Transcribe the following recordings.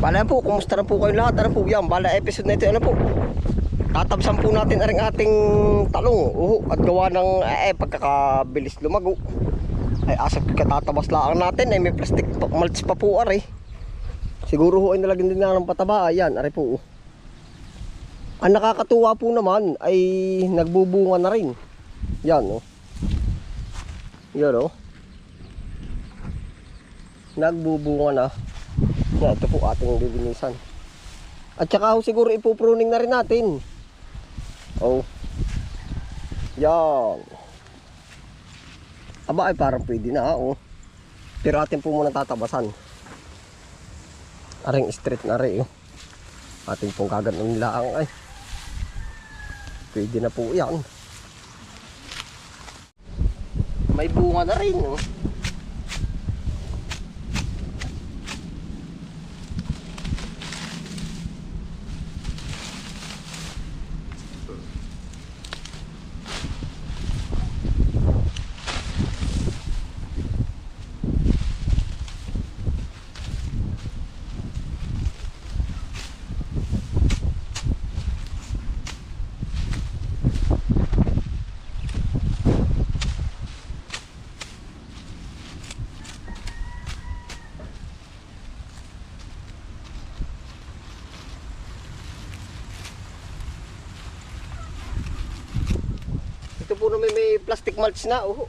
Bala po, kumusta na po kayo lahat? Ano po yan? Bala episode na ito, ano po? Tatabsan po natin ang ating talong. Uho, at gawa ng eh, pagkakabilis lumago. Ay asap katatabas lang natin. Ay may plastic pa, malts pa po ari. Siguro ho ay nalagyan din na ng pataba. Ayan, ari po. oh. Ang nakakatuwa po naman ay nagbubunga na rin. Yan, oh. Yan, oh. Nagbubunga na. Yan, ito po ating lilinisan. At saka ho siguro ipupruning na rin natin. Oh. Yan. Aba ay parang pwede na, oh. Pero atin po muna tatabasan. Aring straight na rin, oh. Ating pong kaganon nila ang ay. Pwede na po yan. May bunga na rin, oh. Naman may plastic mulch na, oh.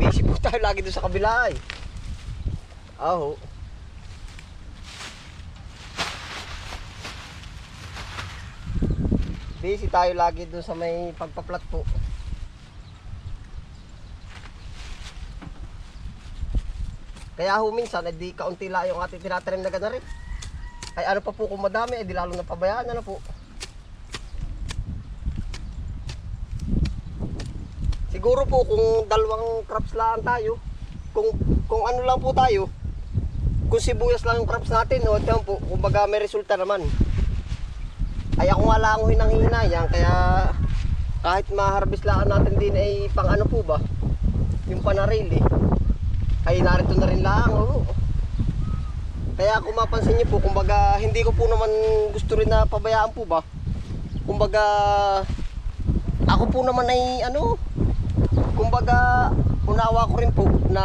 Busy po tayo lagi doon sa kabila eh. Aho. Busy tayo lagi doon sa may pagpa-plat po. Kaya ho minsan, eh, di kaunti lang yung ating tinatanim na gana rin. Ay ano pa po kung madami, eh di lalo na pabayaan, ano po. Siguro po kung dalawang crops lang tayo, kung kung ano lang po tayo, kung sibuyas lang yung crops natin, o tiyan po, kumbaga may resulta naman. Ay ako nga lang ho hinang-hinayang, kaya kahit ma-harvest lang natin din ay pang ano po ba, yung panarili, ay narito na rin lang, oo. Kaya kung mapansin niyo po, kumbaga hindi ko po naman gusto rin na pabayaan po ba. Kumbaga ako po naman ay ano, kumbaga unawa ko rin po na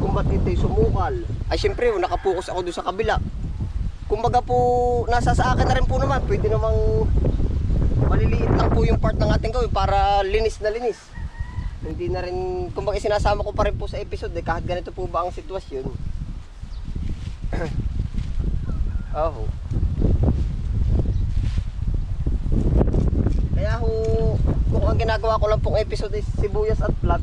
kumbaga ito'y sumukal. Ay syempre, nakapokus ako doon sa kabila. Kumbaga po, nasa sa akin na rin po naman, pwede namang maliliit lang po yung part ng ating gawin para linis na linis. Hindi na rin, kumbaga sinasama ko pa rin po sa episode eh, kahit ganito po ba ang sitwasyon. Oh. Kaya ho, kung ang ginagawa ko lang pong episode is sibuyas at plat,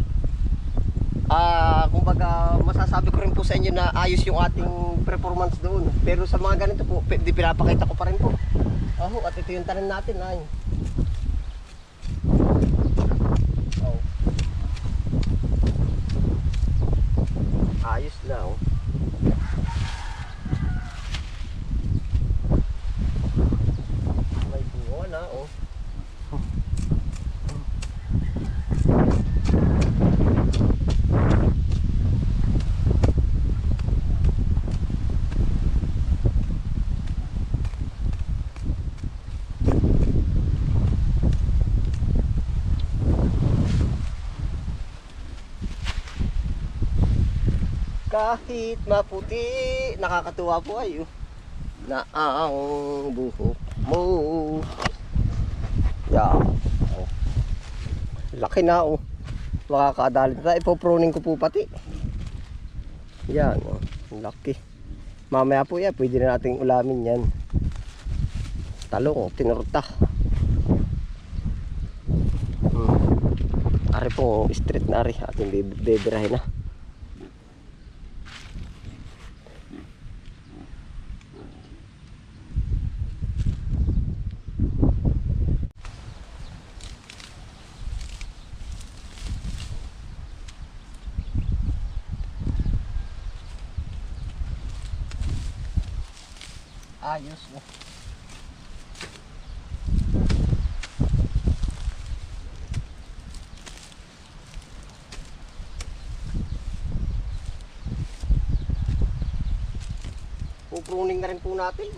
ah, kumbaga masasabi ko rin po sa inyo na ayos yung ating performance doon. Pero sa mga ganito po, di pinapakita ko pa rin po. Oh, at ito yung tanim natin ay. Ayos na oh. May bunga na oh. Kahit maputi, nakakatuwa po ayo. Na ang buhok mo. Yeah. Oh. Laki na oh. Makakadali na. Ipoproning ko po pati. Yan oh. Laki. Mamaya po yan, pwede na nating ulamin yan. Talong, tinurta. Hmm. Ari po, street na ari. Ating beberahin na. Ayos mo. Pupruning na rin po natin.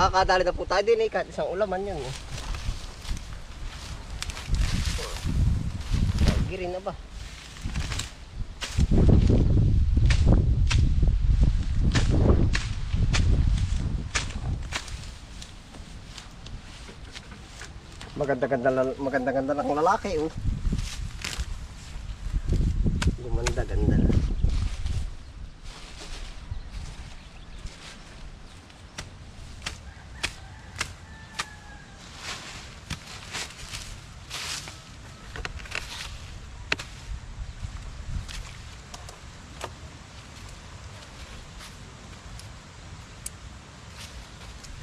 Makakadali na po tayo din eh, kahit isang ulaman yun. Eh. Girin na ba? Maganda-ganda maganda-ganda ng lalaki oh. Gumanda-ganda.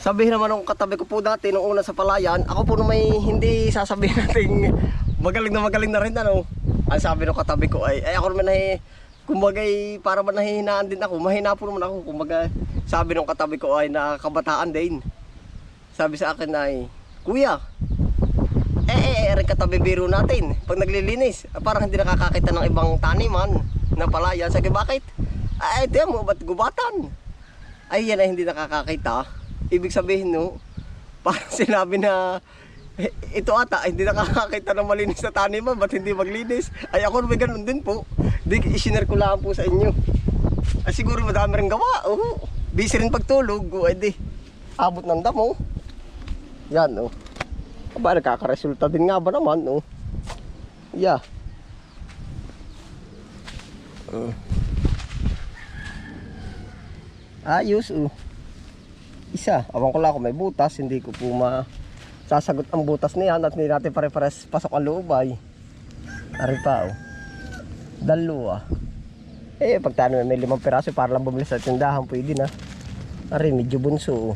Sabihin naman ng katabi ko po dati nung una sa palayan, ako po nung may hindi sasabihin natin magaling na magaling na rin ano. Ang sabi ng katabi ko ay, ay ako naman ay, kumbaga para ba nahihinaan din ako, mahina po naman ako, kumbaga sabi ng katabi ko ay nakakabataan din. Sabi sa akin ay, Kuya, eh eh, eh, katabi biro natin, pag naglilinis, parang hindi nakakakita ng ibang taniman na palayan. Sabi, bakit? Ay, tiyan mo, ba't gubatan? Ay, yan ay hindi nakakakita. Ibig sabihin, no, parang sinabi na, "Eh, ito ata, hindi nakakakita ng malinis na taniman, ba't hindi maglinis? Ay, ako may ganun din po. Di, isinare ko lang po sa inyo. Ay, siguro madami rin gawa. Oo. Busy rin pagtulog. O, edi, abot ng damo. Yan, oh. Aba, nagkakaresulta din nga ba naman, oh. Yeah. Uh. Ayos, oh. Isa. Awan ko lang kung may butas. Hindi ko po ma sasagot ang butas niyan at hindi natin pare-pares pasok ang loob ay. Ari pa, oh. Dalawa. Eh, pag tayo may limang piraso para lang bumili sa tindahan, pwede na. Ari, medyo bunso, oh.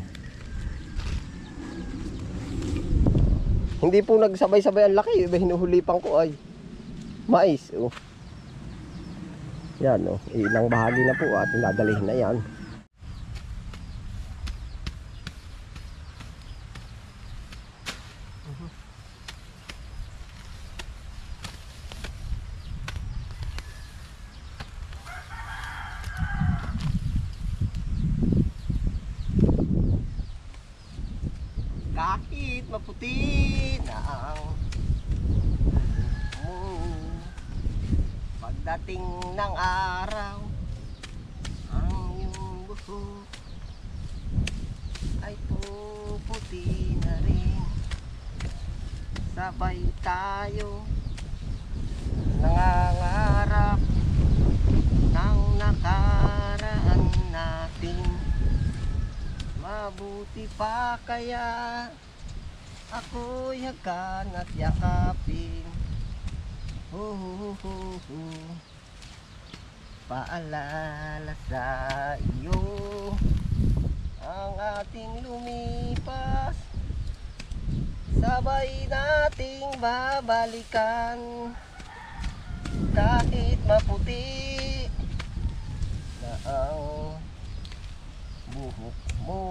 Hindi po nagsabay-sabay ang laki. Iba hinuhulipan ko ay mais. Oh. Yan oh. Ilang bahagi na po at nadalihin na yan. Kahit maputi na ang mo Pagdating ng araw Ang iyong buhok Ay puputi na rin Sabay tayo Nangangarap Ng nakaraan natin Mabuti pa kaya ako'y hagan at yakapin. Hu hu hu hu. Paalala sa iyo ang ating lumipas. Sabay nating babalikan kahit maputi na ang buhok mo.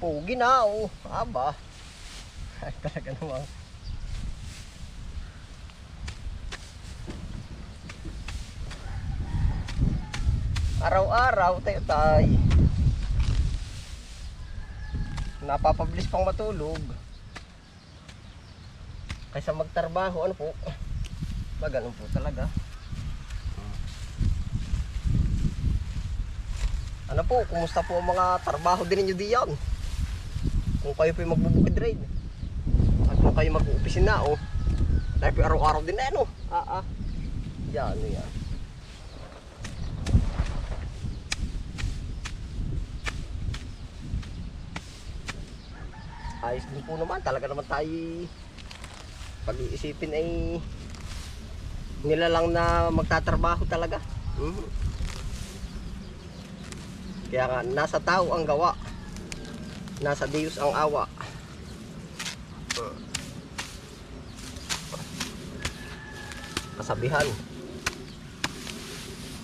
Pogi na oh. Aba. Talaga naman. Araw-araw tayo tay napapabilis pang matulog. Kaysa magtrabaho ano po? Ba ganun po talaga. Ano po kumusta po ang mga trabaho din ninyo diyan? Kung kayo po magbubukid raid at kung kayo mag-uopisina o oh. dahil po araw-araw din na ano ah ah. Yan yan. Ayos din po naman. Talaga naman tayo pag-iisipin ay nila lang na magtatrabaho talaga. Mhm. Kaya nga, nasa tao ang gawa. Nasa Diyos ang awa. Hmm. Kasabihan.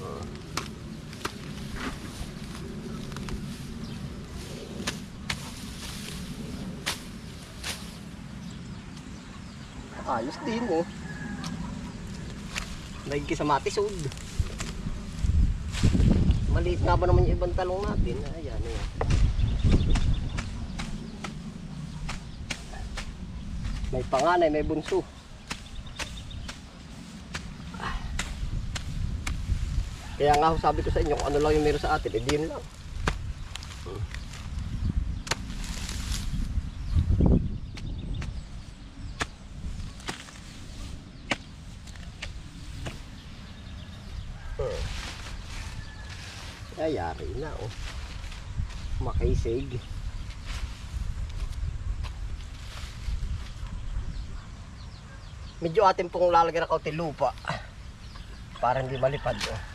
Hmm. Ayos din oh. Lagi sa matisod. Maliit nga ba naman yung ibang talong natin? Ayan, ayan. May panganay, may bunso. Kaya nga sabi ko sa inyo, kung ano lang yung meron sa atin, edi yun lang. Hmm. Ayari na oh. Makaisig. Medyo atin pong lalagyan ng kaunti lupa. Para hindi malipad. Oh.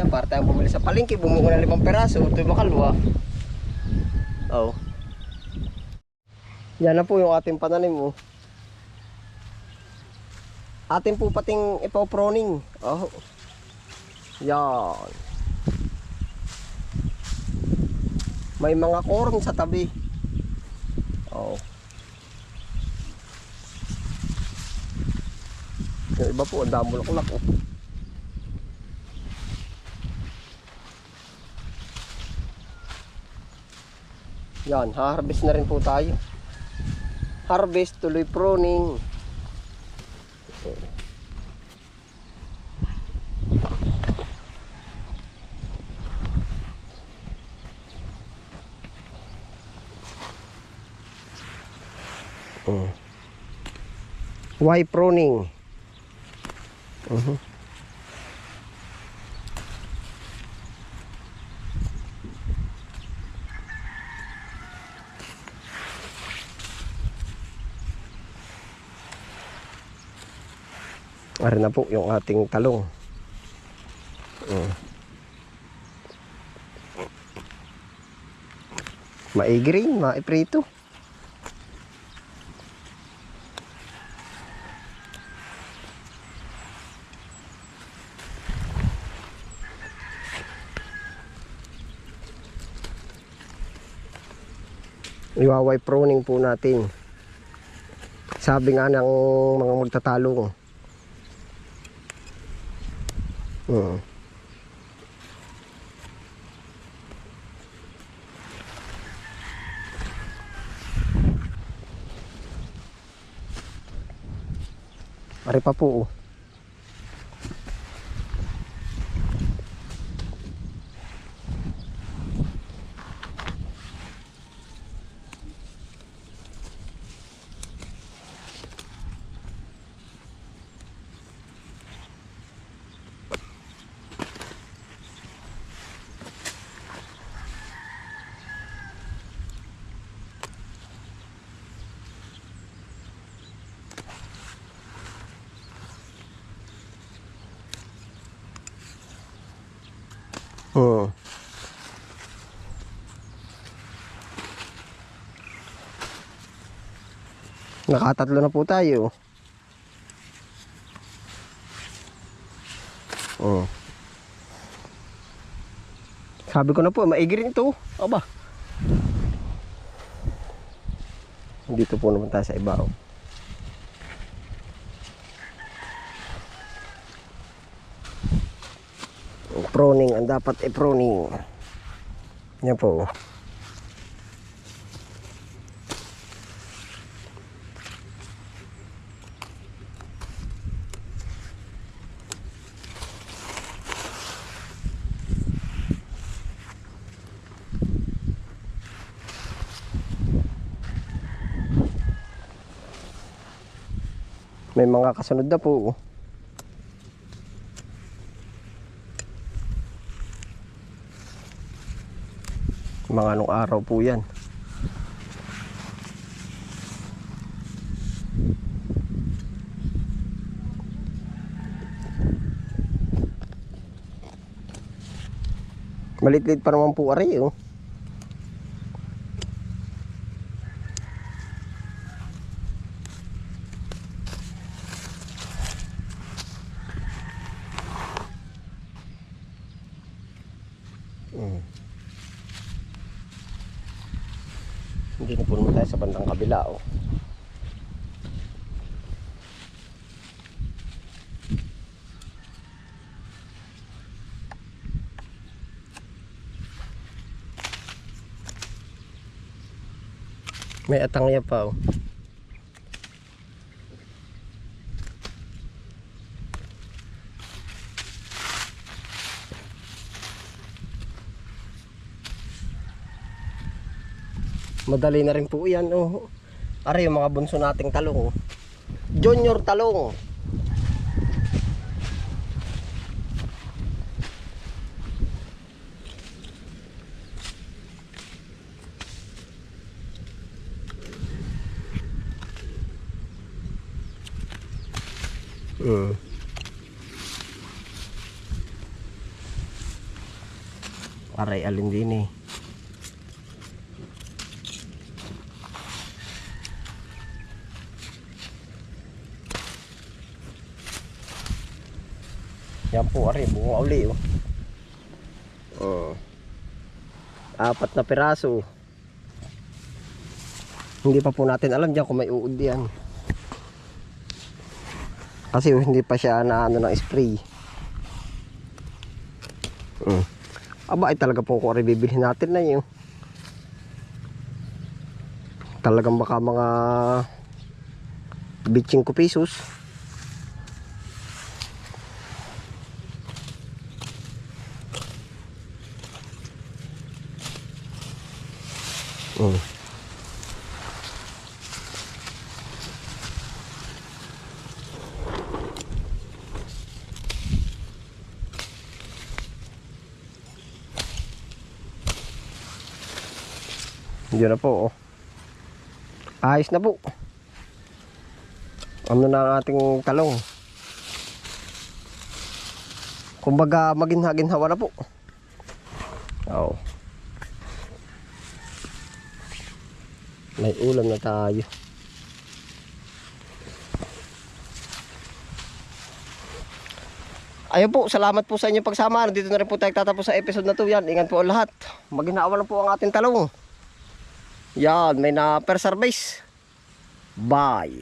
Yan, para tayong bumili sa palengke, bumuko ng limang peraso, ito yung makalwa. Oh. Yan na po yung ating pananim, oh. Atin po pating ipoproning. Oh. Yan. May mga corn sa tabi. Oh. Yung iba po, ang damo lakulak oh. Yan, harvest na rin po tayo. Harvest, tuloy pruning. Mm. Why pruning? Mhm. Ari na po yung ating talong. Mm. Maigi rin, maiprito. Iwaway pruning po natin. Sabi nga ng mga magtatalong. Oo. Ari pa po. oh. Oo. Nakatatlo na po tayo. Oo. Sabi ko na po, maigi rin ito. Aba. Dito po naman tayo sa ibaw. Proning, ang dapat i-proning. Yan po. May mga kasunod na po. Mga anong araw po yan. Malit-lit pa naman po aray oh. Mm. Hindi na po naman tayo sa bandang kabila oh. May atangya pa oh. Madali na rin po yan. Oh. Are yung mga bunso nating talong. oh. Junior talong. Mm. Aray alin din eh. Yan po, ari, bunga uli, oh. Oh. Apat na piraso. Hindi pa po natin alam dyan kung may uod yan. Kasi hindi pa siya na ano ng spray. Mm. Aba, ay talaga po kung bibilhin natin na yun. Talagang baka mga bitching ko pesos. Yun na po. Oh. Ayos na po. Ano na ang ating talong. Kumbaga maginha-ginhawa na po. Oo. May ulam na tayo. Ayun po, salamat po sa inyong pagsama. Dito na rin po tayo tatapos sa episode na to. Yan, ingat po lahat. Maginhawa na po ang ating talong. Yan, may na per service. Bye.